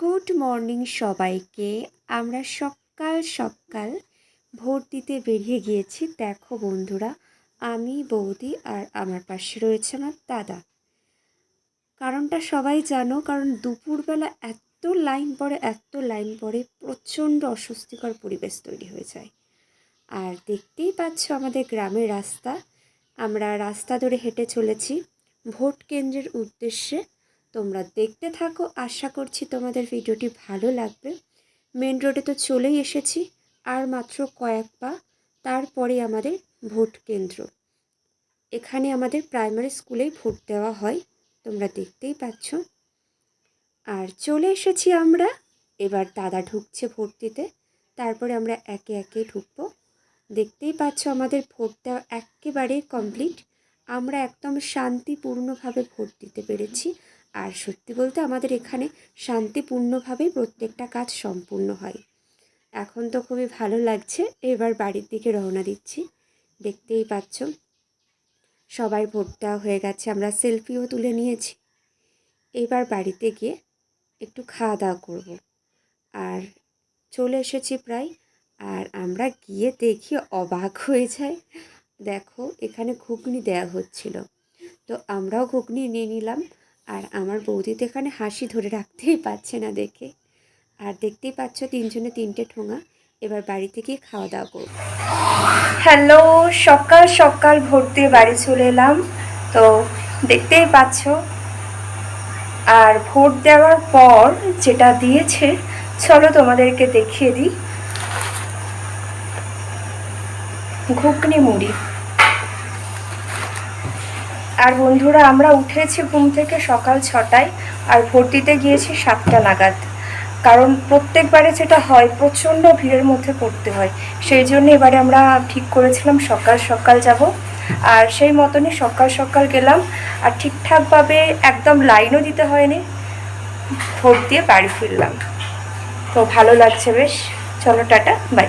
Good morning সবাইকে। আমরা সকাল সকাল ভোট দিতে বেরিয়ে গিয়েছি। দেখো বন্ধুরা, আমি, বৌদি আর আমার পাশে রয়েছে আমার দাদা। কারণটা সবাই জানো, কারণ দুপুরবেলা এত লাইন পড়ে, এত লাইন পড়ে প্রচণ্ড অস্বস্তিকর পরিবেশ তৈরি হয়ে যায়। আর দেখতেই পাচ্ছ আমাদের গ্রামের রাস্তা। আমরা রাস্তা ধরে হেঁটে চলেছি। ভোট কেন্দ্রের উদ্দেশ্যে তোমরা দেখতে থাকো। আশা করছি তোমাদের ভিডিওটি ভালো লাগবে। মেন রোডে তো চলেই এসেছি, আর মাত্র কয়েক পা। তারপরে আমাদের ভোট কেন্দ্র। এখানে আমাদের প্রাইমারি স্কুলেই ভোট দেওয়া হয়, তোমরা দেখতেই পাচ্ছ। আর চলে এসেছি আমরা। এবার দাদা ঢুকছে ভোট দিতে। তারপরে আমরা একে একে ঢুকবো। দেখতেই পাচ্ছ আমাদের ভোট দেওয়া একেবারে কমপ্লিট। আমরা একদম শান্তিপূর্ণভাবে ভোট দিতে পেরেছি। আর সত্যি বলতে আমাদের এখানে শান্তিপূর্ণভাবেই প্রত্যেকটা কাজ সম্পূর্ণ হয়। এখন তো খুবই ভালো লাগছে, এবার বাড়ির দিকে রওনা দিচ্ছি। দেখতেই পাচ্ছ, সবাই ভোট দেওয়া হয়ে গেছে, আমরা সেলফিও তুলে নিয়েছি। এবার বাড়িতে গিয়ে একটু খাওয়া দাওয়া করব। আর চলে এসেছি প্রায়, আর আমরা গিয়ে দেখি অবাক হয়ে যাই। দেখো, এখানে ঘুগনি দেয়া হচ্ছিল। তো আমরাও ঘুগনি নিয়ে নিলাম। আর আমার বৌদি তো এখানে হাসি ধরে রাখতেই পারছে না দেখে। আর দেখতেই পাচ্ছ তিনজনে তিনটে ঠোঙা। এবার বাড়িতে গিয়ে খাওয়া দাওয়া করব। হ্যালো, সকাল সকাল ভোর দিয়ে বাড়ি চলে এলাম। তো দেখতেই পাচ্ছ। আর ভোট দেওয়ার পর যেটা দিয়েছে, চলো তোমাদেরকে দেখিয়ে দিই। ঘুগনি মুড়ি। আর বন্ধুরা, আমরা উঠেছি ঘুম থেকে সকাল ছটায় আর ভোট দিতে গিয়েছি সাতটা নাগাদ। কারণ প্রত্যেকবারে যেটা হয়, প্রচণ্ড ভিড়ের মধ্যে পড়তে হয়। সেই জন্য এবারে আমরা ঠিক করেছিলাম সকাল সকাল যাব। আর সেই মতনই সকাল সকাল গেলাম আর ঠিকঠাকভাবে একদম লাইনও দিতে হয়নি। ভোট দিয়ে বাড়ি ফিরলাম। তো ভালো লাগছে বেশ। চলো টাটা বাই